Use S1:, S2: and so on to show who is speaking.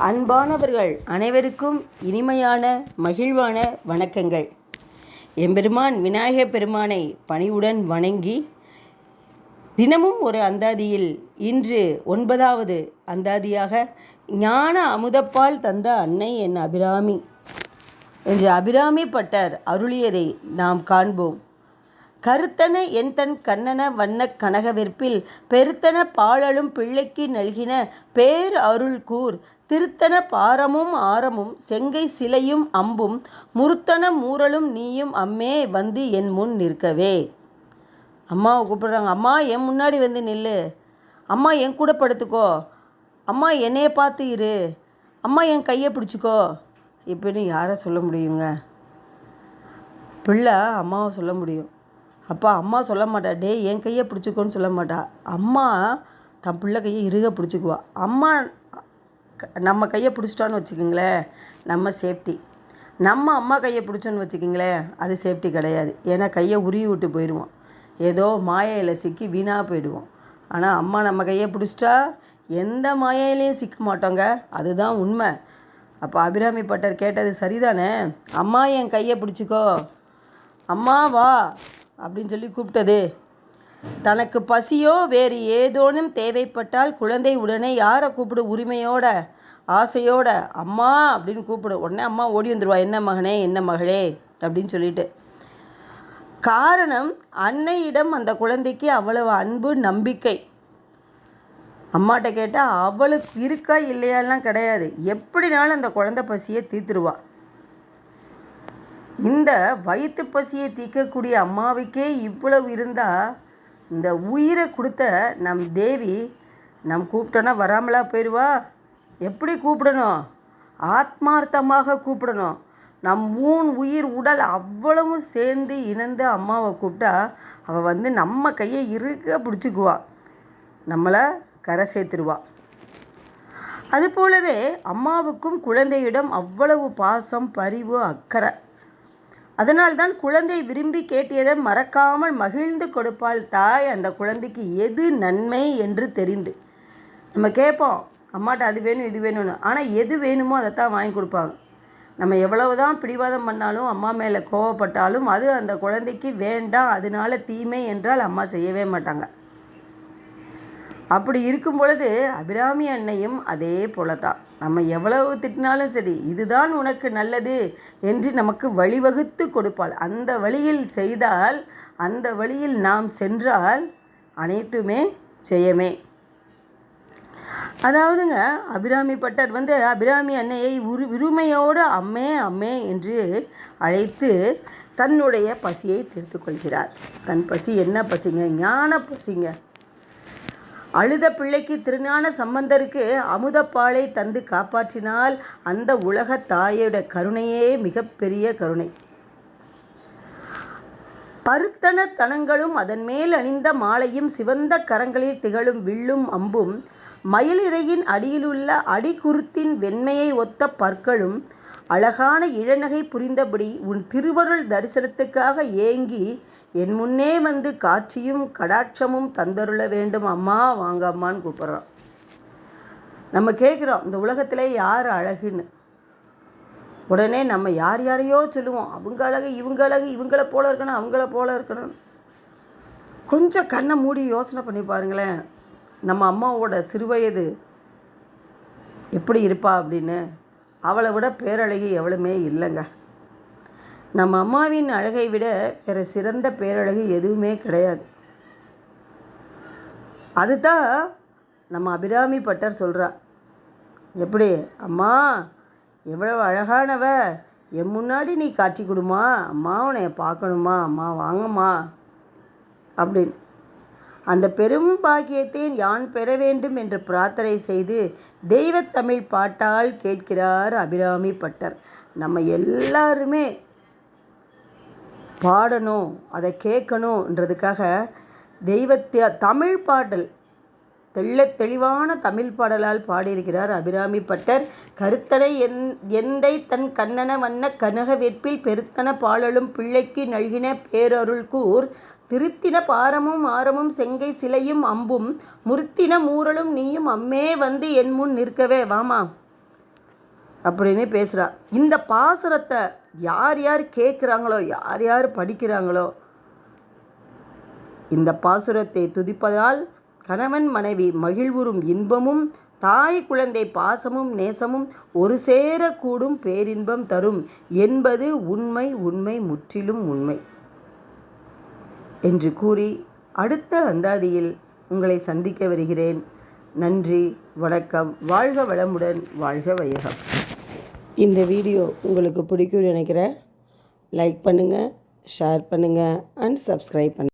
S1: அன்பானவர்கள் அனைவருக்கும் இனிமையான மகிழ்வான வணக்கங்கள். எம்பெருமான் விநாயகப் பெருமானை பணிவுடன் வணங்கி தினமும் ஒரு அந்தாதியில் இன்று ஒன்பதாவது அந்தாதியாக ஞான அமுதப்பால் தந்த அன்னை என் அபிராமி. என்று அபிராமி பட்டர் அருளியதை நாம் காண்போம். கருத்தன என் தன் கண்ணன வண்ணக் கனகவிற்பில் பெருத்தன பாழலும் பிள்ளைக்கு நல்கின பேர் அருள் கூர். திருத்தன பாரமும் ஆரமும் செங்கை சிலையும் அம்பும் முறுத்தன மூரலும் நீயும் அம்மே வந்து என் முன் நிற்கவே. அம்மாவை கூப்பிடுறாங்க. அம்மா என் முன்னாடி வந்து நில்லு. அம்மா என் கூட படுத்துக்கோ. அம்மா என்னைய பார்த்து இரு. அம்மா என் கையை பிடிச்சிக்கோ. இப்படின்னு யாரை சொல்ல முடியுங்க? பிள்ளை அம்மாவை சொல்ல முடியும். அப்பா அம்மா சொல்ல மாட்டா டேய் என் கையை பிடிச்சிக்கோன்னு சொல்ல மாட்டா. அம்மா தன் பிள்ளை கையை இறுக பிடிச்சிக்குவா. அம்மா நம்ம கையை பிடிச்சிட்டான்னு வச்சுக்கோங்களேன் நம்ம சேஃப்டி நம்ம அம்மா கையை பிடிச்சோன்னு வச்சுக்கோங்களேன் அது சேஃப்டி கிடையாது. ஏன்னா கையை உருவி விட்டு போயிடுவோம் ஏதோ மாயையில் சிக்கி வீணாக போயிடுவோம் ஆனால் அம்மா நம்ம கையை பிடிச்சிட்டா எந்த மாயையிலையும் சிக்க மாட்டோங்க. அதுதான் உண்மை. அப்போ அபிராமி பட்டர் கேட்டது சரிதானே? அம்மா என் கையை பிடிச்சிக்கோ. அம்மா வா. அப்படின்னு சொல்லி கூப்பிட்டது. தனக்கு பசியோ வேறு ஏதோனும் தேவைப்பட்டால் குழந்தை உடனே யாரை கூப்பிடு? உரிமையோட ஆசையோட அம்மா அப்படின்னு கூப்பிடு. உடனே அம்மா ஓடி வந்துடுவா என்ன மகனே என்ன மகளே? அப்படின்னு சொல்லிட்டு. காரணம் அன்னையிடம் அந்த குழந்தைக்கு அவ்வளவு அன்பு நம்பிக்கை. அம்மாட்ட கேட்டால் அவளுக்கு இருக்கா இல்லையாலாம் கிடையாது. எப்படினாலும் அந்த குழந்தை பசியை தீர்த்துருவாள் இந்த வயிற்று பசியை தீர்க்கக்கூடிய அம்மாவுக்கே இவ்வளவு இருந்தால் இந்த உயிரை கொடுத்த நம் தேவி நம் கூப்பிட்டோன்னா வராமலா போயிடுவா எப்படி கூப்பிடணும்? ஆத்மார்த்தமாக கூப்பிடணும். நம் மூணு உயிர் உடல் அவ்வளவும் சேர்ந்து இணைந்து அம்மாவை கூப்பிட்டா அவள் வந்து நம்ம கையை இருக்க பிடிச்சிக்குவா. நம்மளை கரை சேர்த்துருவா. அது போலவே அம்மாவுக்கும் குழந்தையிடம் அவ்வளவு பாசம் பரிவு அக்கறை. அதனால்தான் குழந்தை விரும்பி கேட்டியதை மறக்காமல் மகிழ்ந்து கொடுப்பாள் தாய். அந்த குழந்தைக்கு எது நன்மை என்று தெரிந்து. நம்ம கேட்போம் அம்மாட்ட அது வேணும் இது வேணும்னு. ஆனால் எது வேணுமோ அதை தான் வாங்கி கொடுப்பாங்க. நம்ம எவ்வளவு தான் பிடிவாதம் பண்ணாலும் அம்மா மேலே கோவப்பட்டாலும் அது அந்த குழந்தைக்கு வேண்டாம் அதனால தீமை என்றால் அம்மா செய்யவே மாட்டாங்க. அப்படி இருக்கும் பொழுது அபிராமி அன்னையும் அதே போல தான் நம்ம எவ்வளவு திட்டினாலும் சரி இதுதான் உனக்கு நல்லது என்று நமக்கு வழிவகுத்து கொடுப்பாள். அந்த வழியில் செய்தால் அந்த வழியில் நாம் சென்றால் அனைத்துமே ஜெயமே. அதாவதுங்க அபிராமி பட்டர் வந்து அபிராமி அன்னையை உரு விருமையோடு அம்மே அம்மே என்று அழைத்து தன்னுடைய பசியை தீர்த்து கொள்கிறார். தன் பசி என்ன பசிங்க? ஞான பசிங்க. அழுத பிள்ளைக்கு திருஞான சம்பந்தருக்கு அமுதப்பாலை தந்து காப்பாற்றினால் அந்த உலக தாயோட கருணையே மிகப்பெரிய கருணை. பருத்தன தனங்களும் அதன் மேல் அணிந்த மாலையும் சிவந்த கரங்களில் திகழும் வில்லும் அம்பும் மயிலிறையின் அடியிலுள்ள அடிக்குருத்தின் வெண்மையை ஒத்த பற்களும் அழகான இழநகை புரிந்தபடி உன் திருவருள் தரிசனத்துக்காக ஏங்கி என் முன்னே வந்து காட்சியும் கடாட்சமும் தந்தருள வேண்டும். அம்மா வாங்க அம்மான்னு கூப்பிட்றோம் நம்ம கேட்குறோம் இந்த உலகத்திலே யார் அழகுன்னு? உடனே நம்ம யார் யாரையோ சொல்லுவோம் அவங்க அழகு இவங்க அழகு இவங்கள போல இருக்கணும் அவங்கள போல இருக்கணும். கொஞ்சம் கண்ணை மூடி யோசனை பண்ணி பாருங்களேன் நம்ம அம்மாவோட சிறுவயது எப்படி இருப்பா அப்படின்னு. அவளை விட பேரழகி எவ்வளவுமே இல்லைங்க. நம்ம அம்மாவின் அழகை விட வேறு சிறந்த பேரழகு எதுவுமே கிடையாது. அதுதான் நம்ம அபிராமி பட்டர் சொல்கிறா எப்படி? அம்மா எவ்வளவு அழகானவ. என் முன்னாடி நீ காட்சி கொடுமா. அம்மா உன்னைய பார்க்கணுமா. அம்மா வாங்கம்மா. அப்படின்னு. அந்த பெரும் பாக்கியத்தை யான் பெற வேண்டும் என்று பிரார்த்தனை செய்து தெய்வத்தமிழ் பாட்டால் கேட்கிறார் அபிராமி பட்டர். நம்ம எல்லாருமே பாடணும் அதை கேட்கணுன்றதுக்காக தெய்வத்தை தமிழ் பாடல் தெள்ள தெளிவான தமிழ் பாடலால் பாடியிருக்கிறார் அபிராமி பட்டர். கருத்தனை என் எந்தை தன் கண்ணன வண்ண கனக வெற்பில் பெருத்தன பாடலும் பிள்ளைக்கு நல்கின பேரருள் கூர். திருத்தின பாரமும் ஆரமும் செங்கை சிலையும் அம்பும். முருத்தின மூரலும் நீயும் அம்மே வந்து என் முன் நிற்கவே. வாமா. அப்படின்னு பேசுகிறா இந்த பாசுரத்தை யார் யார் கேட்குறாங்களோ யார் யார் படிக்கிறாங்களோ இந்த பாசுரத்தை துதிப்பதால் கணவன் மனைவி மகிழ்வுறும் இன்பமும் தாய் குழந்தை பாசமும் நேசமும் ஒரு சேர கூடும் பேரின்பம் தரும் என்பது உண்மை உண்மை முற்றிலும் உண்மை. என்று கூறி அடுத்த அந்தாதியில் உங்களை சந்திக்க வருகிறேன். நன்றி வணக்கம். வாழ்க வளமுடன் வாழ்க வையகம். இந்த வீடியோ உங்களுக்கு பிடிக்கும்னு நினைக்கிறேன். லைக் பண்ணுங்கள் ஷேர் பண்ணுங்கள் அண்ட் சப்ஸ்கிரைப் பண்ணுங்கள்